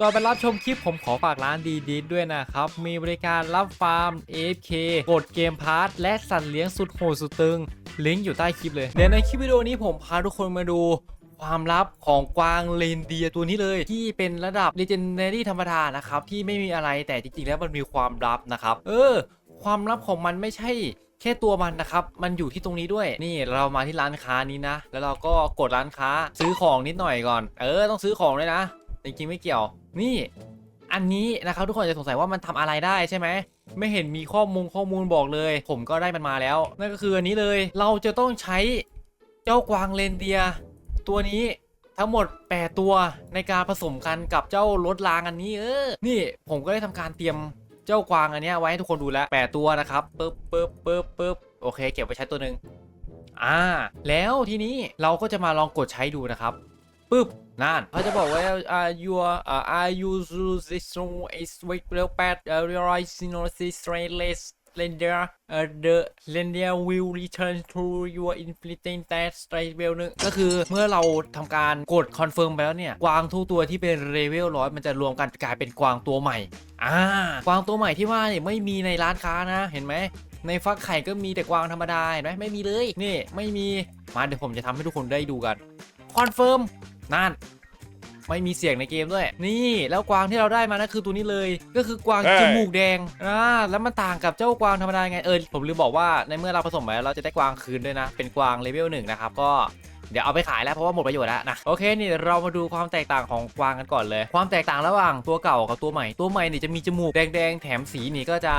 ก่อนไปรับชมคลิปผมขอฝากร้านดีดีด้วยนะครับ มีบริการรับฟาร์ม AFK กดเกมพาร์ทและสัตว์เลี้ยงสุดโหดสุดตึง ลิงก์อยู่ใต้คลิปเลย เดี๋ยวในคลิปวิดีโอนี้ผมพาทุกคนมาดูความลับของกวางเลนเดียตัวนี้เลย ที่เป็นระดับ Legendary ธรรมดานะครับ ที่ไม่มีอะไรแต่จริงๆ แล้วมันมีความลับนะครับ เออ ความลับของมันไม่ใช่แค่ตัวมันนะครับ มันอยู่ที่ตรงนี้ด้วย นี่เรามาที่ร้านค้านี้นะ แล้วเราก็กดร้านค้าซื้อของนิดหน่อยก่อน เออ ต้องซื้อของเลยนะ จริงๆไม่เกี่ยว นี่ อันนี้นะครับทุกคนจะสงสัยว่ามันทำอะไรได้ใช่ไหมไม่เห็นมีข้อมูลข้อมูลบอกเลย ผมก็ได้มันมาแล้ว นั่นก็คืออันนี้เลย เราจะต้องใช้เจ้ากวางเลนเดีย ตัวนี้ทั้งหมด 8 ตัวในการผสมกันกับเจ้ารถรางอันนี้เออ นี่ผมก็ได้ทำการเตรียมเจ้ากวางอันนี้ไว้ให้ทุกคนดูแล้ว 8 ตัวนะครับปึ๊บปึ๊บปึ๊บปึ๊บโอเค เก็บไว้ใช้ตัวหนึ่งอ่า แล้วทีนี้เราก็จะมาลองกดใช้ดูนะครับ ปึ๊บนั่นเขาจะบอกว่า are you uh, are you this so is week real bad uh, realizing no this less render the render will return to your infinity that straight level นึงก็คือเมื่อเราทำการกดคอนเฟิร์มไปแล้วเนี่ย กวางทุกตัวที่เป็นเลเวลร้อยมันจะรวมกันกลายเป็นกวางตัวใหม่ อ่ากวางตัวใหม่ที่ว่าเนี่ยไม่มีในร้านค้านะเห็นไหมในฟักไข่ก็มีแต่กวางธรรมดาเห็นไหมไม่มีเลย นี่ไม่มี มาเดี๋ยวผมจะทำให้ทุกคนได้ดูกันคอนเฟิร์ม นั่นไม่มีเสียงในเกมด้วย นี่แล้วกวางที่เราได้มานะคือตัวนี้เลย ก็คือกวางเฮ้ยจมูกแดงอ่าแล้วมันต่างกับเจ้ากวางธรรมดาไงเออผมลืมบอกว่าในเมื่อเราผสมไปแล้วเราจะได้กวางคืนด้วยนะ เป็นกวางเลเวลหนึ่งนะครับก็ เดี๋ยวเอาไปขายแล้วเพราะว่าหมดประโยชน์แล้วนะโอเคนี่เรามาดูความแตกต่างของกวางกันก่อนเลย ความแตกต่างระหว่างตัวเก่ากับตัวใหม่ตัวใหม่นี่จะมีจมูกแดงๆแถมสีนี่ก็จะ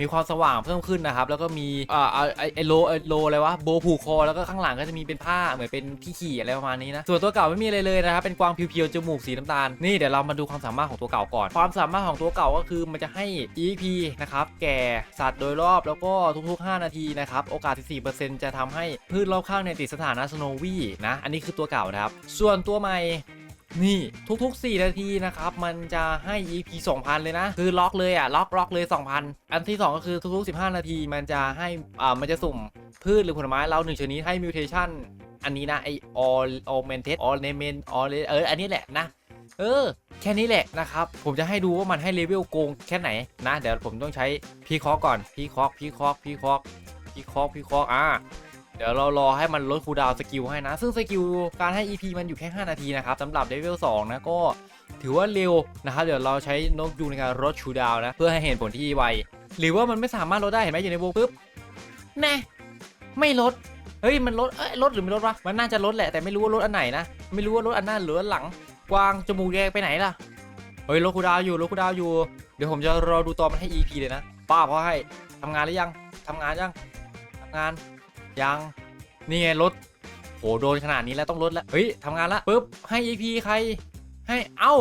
มีความสว่างเพิ่มขึ้นนะครับแล้วก็มีอ่าอ่าไอไอโลไอโลอะไรวะโบผูกคอแล้วก็ข้างหลังก็จะมีเป็นผ้าเหมือนเป็นที่ขี่อะไรประมาณนี้นะส่วนตัวเก่าไม่มีอะไรเลยนะครับเป็นกวางเพียวๆจมูกสีน้ำตาลนี่เดี๋ยวเรามาดูความสามารถของตัวเก่าก่อน ความสามารถของตัวเก่าก็คือมันจะให้ EP นะครับแก่สัตว์โดยรอบแล้วก็ทุกๆ 5 นาทีนะครับโอกาส 14%จะทำให้พืชรอบข้างในติดสถานะสโนวีนะ อันนี้คือตัวเก่านะครับ ส่วนตัวใหม่นี่ทุก ๆ 4 นาทีนะครับ มันจะให้ EP 2,000 เลยนะ คือล็อกเลยอะล็อกล็อกเลย 2,000 อันที่ 2 ก็คือทุก ๆ 15 นาทีมันจะให้อ่ามันจะสุ่มพืชหรือผลไม้เราหนึ่งชนิดให้มิวเทชันอันนี้นะไอ all augmented ornament all เอออันนี้แหละนะ เออ แค่นี้แหละนะครับ ผมจะให้ดูว่ามันให้เลเวลโกงแค่ไหนนะ เดี๋ยวผมต้องใช้พีคอก่อนพีคอกพีคอกพีคอกพีคอกพีคอกอ่า เดี๋ยวเรารอให้มันลดคูลดาวน์สกิลให้นะ ซึ่งสกิลการให้ EP มันอยู่แค่ 5 นาทีนะครับสำหรับเลเวล2นะก็ถือว่าเร็วนะครับ เดี๋ยวเราใช้นกยูงในการลดคูลดาวน์นะ เพื่อให้เห็นผลที่ไว หรือว่ามันไม่สามารถลดได้เห็นไหมอยู่ในวงปุ๊บแน่ไม่ลดเฮ้ยมันลดเอ้ยลดหรือไม่ลดวะมันน่าจะลดแหละแต่ไม่รู้ว่าลดอันไหนนะไม่รู้ว่าลดอันหน้าหรืออันหลังกวางจมูกแดงไปไหนล่ะเฮ้ยลดคูลดาวน์อยู่ลดคูลดาวน์อยู่ เดี๋ยวผมจะรอดูตอนมันให้ EP เลยนะป้าเพราให้ทำงานหรือยังทำงานยังทำงาน ยัง นี่ไงรถโหโดนขนาดนี้แล้วต้องลดแล้ว เฮ้ยทำงานละปุ๊บ ให้ EP ใคร ให้ เอ้า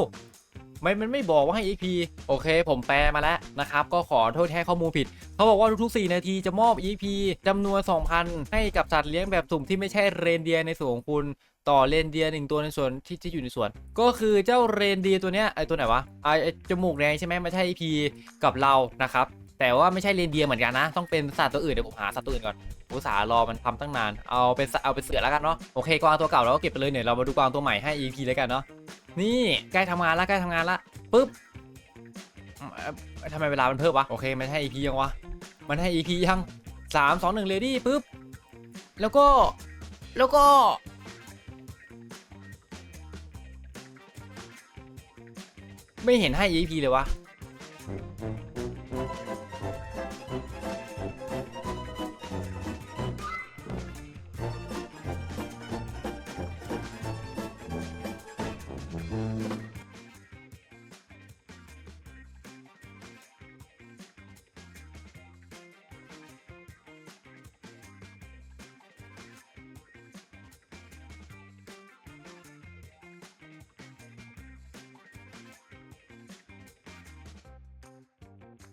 ไม่มันไม่บอกว่าให้ EP โอเค ผมแปลมาแล้วนะครับ ก็ขอโทษแท้ข้อมูลผิด เขาบอกว่าทุก ๆ 4 นาทีจะมอบ EP จำนวน 2,000 ให้กับสัตว์เลี้ยงแบบสุ่มที่ไม่ใช่เรนเดียในส่วนของคุณต่อเรนเดียหนึ่งตัวในส่วนที่ที่อยู่ในสวน ก็คือเจ้าเรนเดียตัวเนี้ยไอตัวไหนวะไอจมูกแดงใช่ไหมไม่ใช่ EP กับเรานะครับ แต่ว่าไม่ใช่เรนเดียร์เหมือนกันนะ ต้องเป็นสัตว์ตัวอื่นเดี๋ยวผมหาสัตว์ตัวอื่นก่อนอุตส่าห์รอมันทำตั้งนาน เอาเป็นเอาเป็นเสือแล้วกันเนาะโอเคกวางตัวเก่าเราก็เก็บไปเลยเนี่ยเรามาดูกวางตัวใหม่ให้ EP เลยกันเนาะนี่ใกล้ทำงานละใกล้ทำงานละปุ๊บทำไมเวลามันเพิ่มวะโอเคมันให้ EP ยังวะมันให้ EP ยังสามสองหนึ่งเลดี้ปุ๊บแล้วก็แล้วก็ไม่เห็นให้ EP เลยวะ